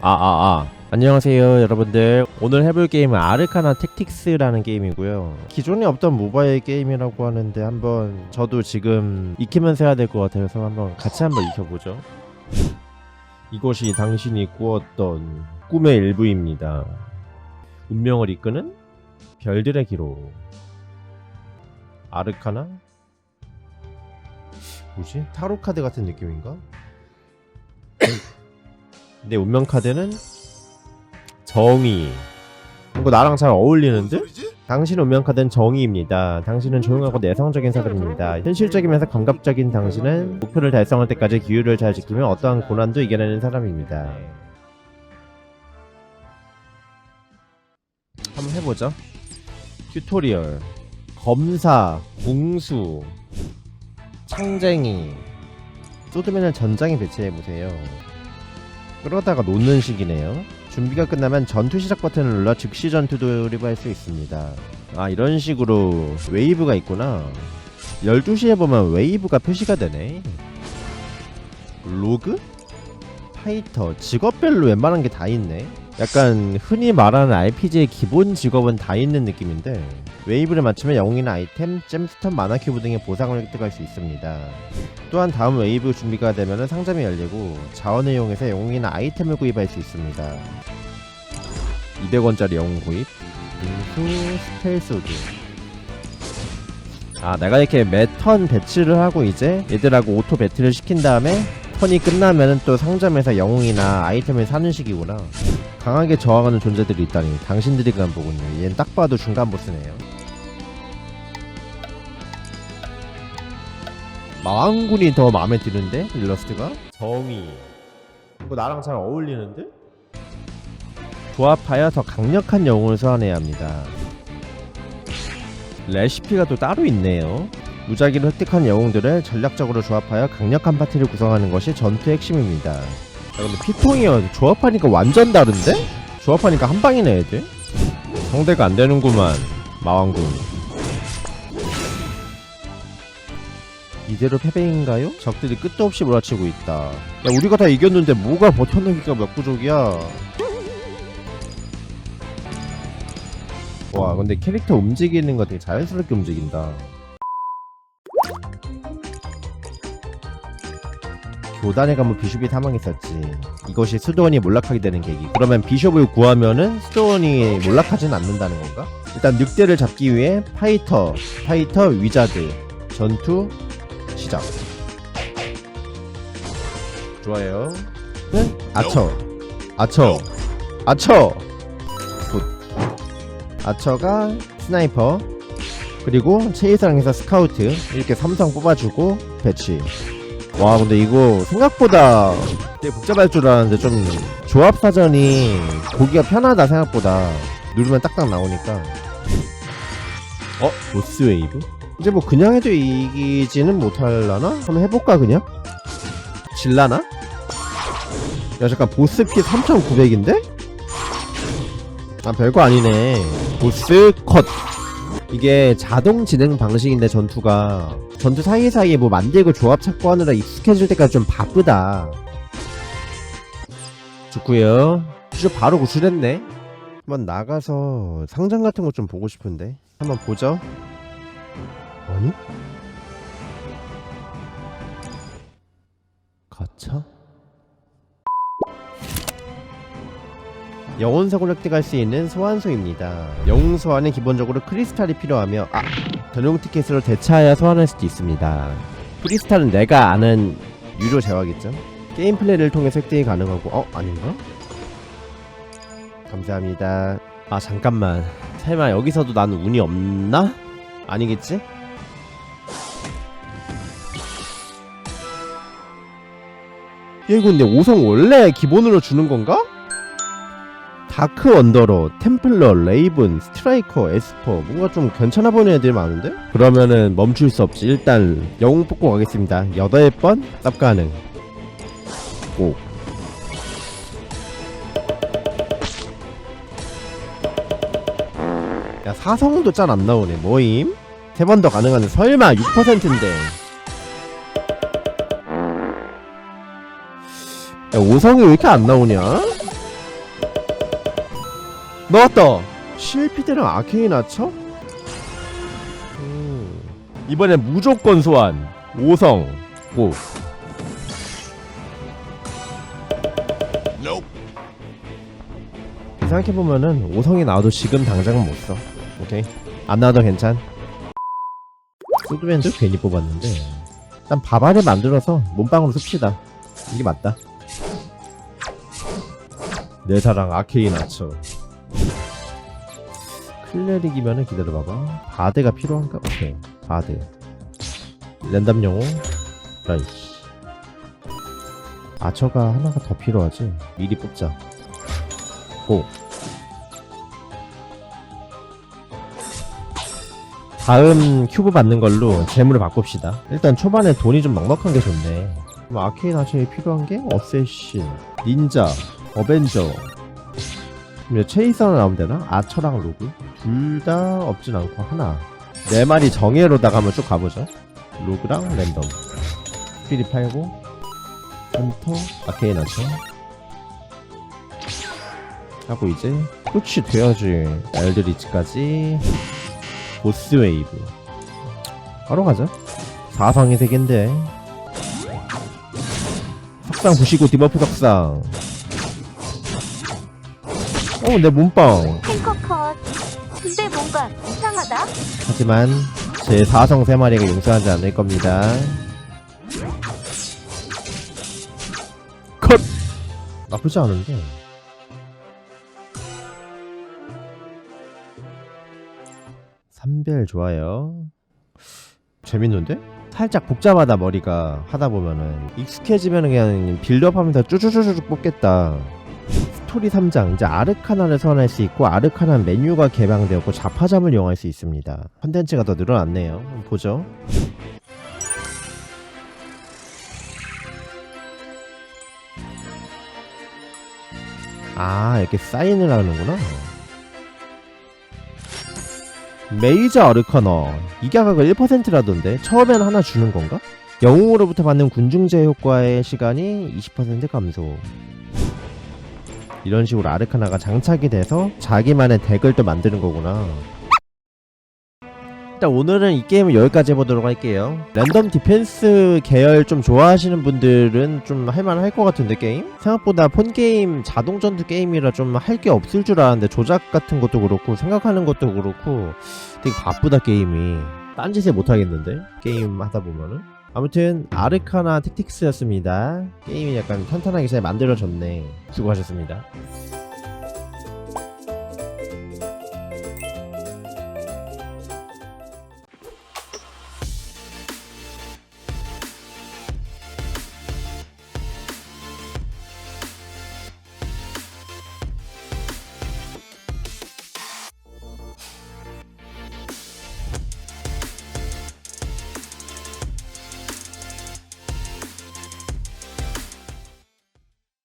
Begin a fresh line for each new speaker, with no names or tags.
아, 아, 아. 안녕하세요, 여러분들. 오늘 해볼 게임은 아르카나 택틱스라는 게임이고요. 기존에 없던 모바일 게임이라고 하는데 한번 저도 지금 익히면서 해야 될 것 같아서 한번 같이 한번 익혀보죠. 이것이 당신이 꾸었던 꿈의 일부입니다. 운명을 이끄는 별들의 기록. 아르카나? 뭐지? 타로 카드 같은 느낌인가? 내 운명 카드는 정의. 이거 나랑 잘 어울리는데? 당신 운명 카드는 정의입니다. 당신은 조용하고 내성적인 사람입니다. 현실적이면서 감각적인 당신은 목표를 달성할 때까지 기율을 잘 지키며 어떠한 고난도 이겨내는 사람입니다. 한번 해보죠. 튜토리얼, 검사, 궁수, 창쟁이, 쏟으면 전장에 배치해보세요. 그러다가 놓는 식이네요. 준비가 끝나면 전투 시작 버튼을 눌러 즉시 전투 돌입할 수 있습니다. 아 이런 식으로 웨이브가 있구나. 12시에 보면 웨이브가 표시가 되네. 로그? 파이터, 직업별로 웬만한 게 다 있네. 약간 흔히 말하는 RPG의 기본 직업은 다 있는 느낌인데 웨이브를 맞추면 영웅이나 아이템, 잼스턴, 마나큐브 등의 보상을 획득할 수 있습니다. 또한 다음 웨이브 준비가 되면 상점이 열리고 자원을 이용해서 영웅이나 아이템을 구입할 수 있습니다. 200원짜리 영웅 구입, 빙수, 스텔소드. 아, 내가 이렇게 매턴 배치를 하고 이제 얘들하고 오토 배틀을 시킨 다음에 턴이 끝나면은 또 상점에서 영웅이나 아이템을 사는 식이구나. 강하게 저항하는 존재들이 있다니 당신들이 그만 보군요. 얘는 딱 봐도 중간 보스네요. 마왕군이 더 마음에 드는데 일러스트가? 정의. 이거 나랑 잘 어울리는데? 조합하여 더 강력한 영웅을 소환해야 합니다. 레시피가 또 따로 있네요. 무작위로 획득한 영웅들을 전략적으로 조합하여 강력한 파티를 구성하는 것이 전투의 핵심입니다. 야, 근데 피통이요 조합하니까 완전 다른데? 조합하니까 한 방이네 애들 상대가 안 되는구만 마왕군 이대로 패배인가요? 적들이 끝도 없이 몰아치고 있다. 야 우리가 다 이겼는데 뭐가 버텨내기가 몇 부족이야? 와 근데 캐릭터 움직이는 거 되게 자연스럽게 움직인다. 교단에 가면 비숍이 사망했었지. 이것이 수도원이 몰락하게 되는 계기. 그러면 비숍을 구하면은 수도원이 몰락하진 않는다는 건가? 일단 늑대를 잡기 위해 파이터, 파이터, 위자드, 전투, 시작. 좋아요. 네? 아처. 아처. 아처. 굿. 아처가 스나이퍼. 그리고 체이사랑에서 스카우트. 이렇게 삼성 뽑아주고 배치. 와 근데 이거 생각보다 되게 복잡할 줄 알았는데 좀 조합 사전이 보기가 편하다 생각보다 누르면 딱딱 나오니까 어? 보스 웨이브? 이제 뭐 그냥 해도 이기지는 못할라나? 한번 해볼까 그냥? 질라나? 야 잠깐 보스 피 3900인데? 아 별거 아니네 보스 컷 이게 자동 진행 방식인데 전투가 전투 사이사이에 뭐 만들고 조합 찾고 하느라 익숙해질 때까지 좀 바쁘다 좋구요 퓨즈 바로 구출했네 한번 나가서 상점 같은 거 좀 보고 싶은데 한번 보죠 아니? 가차? 영혼 사고를 획득할 수 있는 소환소입니다. 영웅 소환은 기본적으로 크리스탈이 필요하며 아! 전용 티켓으로 대차하여 소환할 수도 있습니다. 크리스탈은 내가 아는 유료 재화겠죠? 게임 플레이를 통해 획득이 가능하고 어? 아닌가? 감사합니다. 아 잠깐만 설마 여기서도 나는 운이 없나? 아니겠지? 야 이거 근데 5성 원래 기본으로 주는 건가? 다크 원더러, 템플러, 레이븐, 스트라이커, 에스퍼 뭔가 좀 괜찮아 보이는 애들 많은데? 그러면은 멈출 수 없이 일단 영웅 뽑고 가겠습니다 8번 쌉 가능 오 야, 사성도 짠 안 나오네. 뭐임? 세 번 더 가능한데 설마 6%인데. 야, 5성이 왜 이렇게 안 나오냐? 넣었다. 아케인 아처? 음. 이번엔 무조건 소환. 5성. 고.
Nope.
생각해보면은 5성이 나와도 지금 당장은 못써. 오케이. 안 나와도 괜찮. 소드밴드 괜히 뽑았는데 일단 바바를 만들어서 몸빵으로 씁시다. 이게 맞다. 내 사랑 아케인 아처 클레릭이면은 기다려봐봐. 바드가 필요한가? 오케이. 바드. 랜덤 영웅. 라이씨 아처가 하나가 더 필요하지? 미리 뽑자. 고. 다음 큐브 받는 걸로 재물을 바꿉시다. 일단 초반에 돈이 좀 넉넉한 게 좋네. 그럼 아케인 아처에 필요한 게 어쌔신 닌자 어벤져 그럼 체이서 나오면 되나? 아처랑 로그? 둘 다 없진 않고 하나. 네 마리 정예로다가 한번 쭉 가보죠. 로그랑 랜덤. 스피릿 팔고 헌터 아케인 아처 하고 이제 끝이 돼야지. 엘드리치까지. 보스 웨이브. 바로 가자 4성이 세개인데. 석상 부시고 디버프 석상 어 내 몸빵
탱커 컷. 근데 뭔가 이상하다.
하지만 제 4성 3마리가 용서하지 않을 겁니다 컷! 나쁘지 않은데 삼별 좋아요 재밌는데? 살짝 복잡하다 머리가 하다 보면은 익숙해지면 그냥 빌드업하면서 쭈쭈쭈쭈 뽑겠다 스토리 3장 이제 아르카나를 소환할 수 있고 아르카나 메뉴가 개방되었고 자파점을 이용할 수 있습니다. 컨텐츠가 더 늘어났네요. 보죠. 아 이렇게 사인을 하는구나. 메이저 아르카나. 이 가격은 1%라던데? 처음엔 하나 주는 건가? 영웅으로부터 받는 군중제 효과의 시간이 20% 감소 이런 식으로 아르카나가 장착이 돼서 자기만의 덱을 또 만드는 거구나. 일단 오늘은 이 게임을 여기까지 해보도록 할게요. 랜덤 디펜스 계열 좀 좋아하시는 분들은 좀 할만할 것 같은데 게임? 생각보다 폰게임 자동전투 게임이라 좀 할 게 없을 줄 알았는데 조작 같은 것도 그렇고 생각하는 것도 그렇고 되게 바쁘다 게임이. 딴짓을 못하겠는데 게임 하다 보면은 아무튼 아르카나 택틱스였습니다. 게임이 약간 탄탄하게 잘 만들어졌네. 수고하셨습니다